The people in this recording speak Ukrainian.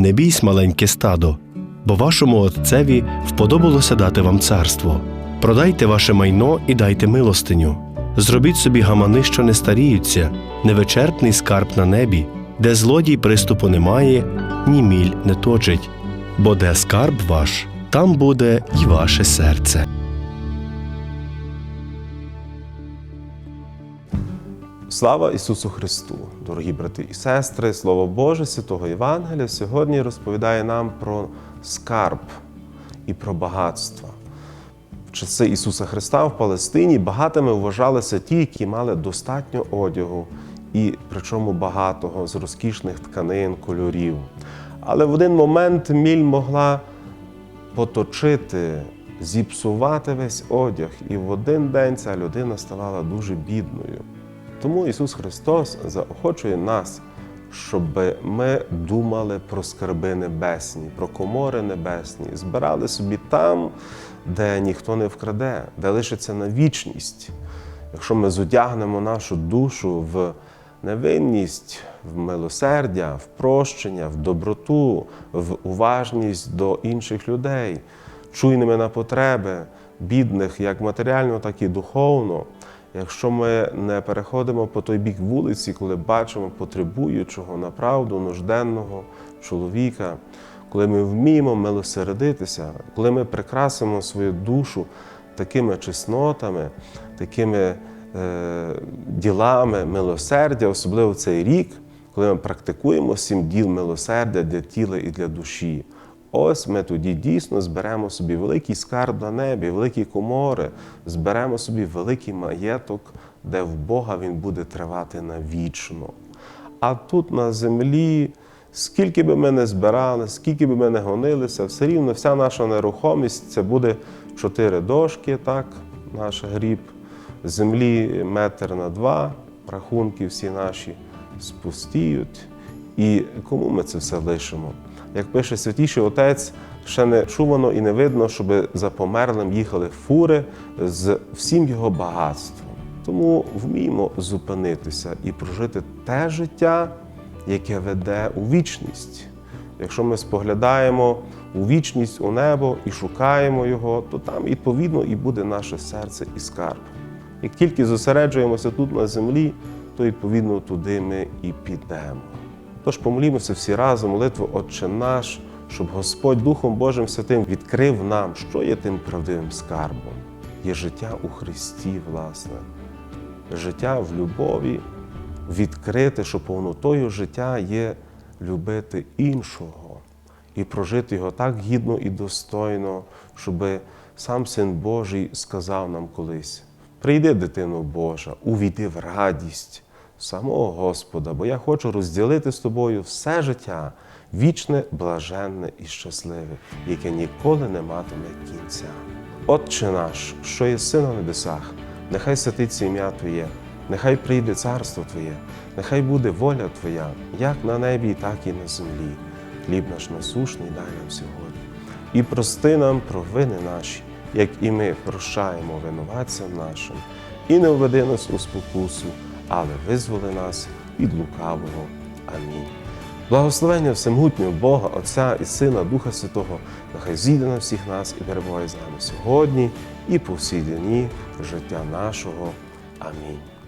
Не бійсь, маленьке стадо, бо вашому отцеві вподобалося дати вам царство. Продайте ваше майно і дайте милостиню. Зробіть собі гамани, що не старіються, невичерпний скарб на небі, де злодій приступу немає, ні міль не точить. Бо де скарб ваш, там буде й ваше серце. Слава Ісусу Христу! Дорогі брати і сестри, Слово Боже Святого Євангелія сьогодні розповідає нам про скарб і про багатство. В часи Ісуса Христа в Палестині багатими вважалися ті, які мали достатньо одягу, і причому багатого з розкішних тканин, кольорів. Але в один момент міль могла поточити, зіпсувати весь одяг, і в один день ця людина ставала дуже бідною. Тому Ісус Христос заохочує нас, щоб ми думали про скарби небесні, про комори небесні, збирали собі там, де ніхто не вкраде, де лишиться на вічність. Якщо ми зодягнемо нашу душу в невинність, в милосердя, в прощення, в доброту, в уважність до інших людей, чуйними на потреби бідних як матеріально, так і духовно. Якщо ми не переходимо по той бік вулиці, коли бачимо потребуючого, направду, нужденного чоловіка, коли ми вміємо милосердитися, коли ми прикрасимо свою душу такими чеснотами, такими е, ділами милосердя, особливо цей рік, коли ми практикуємо сім діл милосердя для тіла і для душі. Ось ми тоді дійсно зберемо собі великий скарб на небі, великі комори, зберемо собі великий маєток, де в Бога він буде тривати навічно. А тут на землі, скільки би ми не збирали, скільки би ми не гонилися, все рівно вся наша нерухомість це буде чотири дошки, так, наш гріб, землі метр на два, рахунки всі наші спустіють. І кому ми це все лишимо? Як пише святіший отець, ще не чувано і не видно, щоб за померлим їхали фури з всім його багатством. Тому вміємо зупинитися і прожити те життя, яке веде у вічність. Якщо ми споглядаємо у вічність у небо і шукаємо його, то там відповідно і буде наше серце і скарб. Як тільки зосереджуємося тут на землі, то відповідно туди ми і підемо. Тож помолімося всі разом молитву Отче наш, щоб Господь Духом Божим Святим відкрив нам, що є тим правдивим скарбом. Є життя у Христі, власне, життя в любові, відкрити, що повнотою життя є любити іншого і прожити його так гідно і достойно, щоб сам Син Божий сказав нам колись: прийди, дитино Божа, увійди в радість самого Господа, бо я хочу розділити з тобою все життя, вічне, блаженне і щасливе, яке ніколи не матиме кінця. Отче наш, що є син на небесах, нехай святиться ім'я Твоє, нехай прийде царство Твоє, нехай буде воля Твоя, як на небі, так і на землі. Хліб наш насушний дай нам сьогодні. І прости нам провини наші, як і ми прощаємо винуватцям нашим, і не введи нас у спокусу, але визволи нас від лукавого. Амінь. Благословення всемогутнього Бога, Отця і Сина, Духа Святого, нехай зійде на всіх нас і перебуває з нами сьогодні і по всі дні життя нашого. Амінь.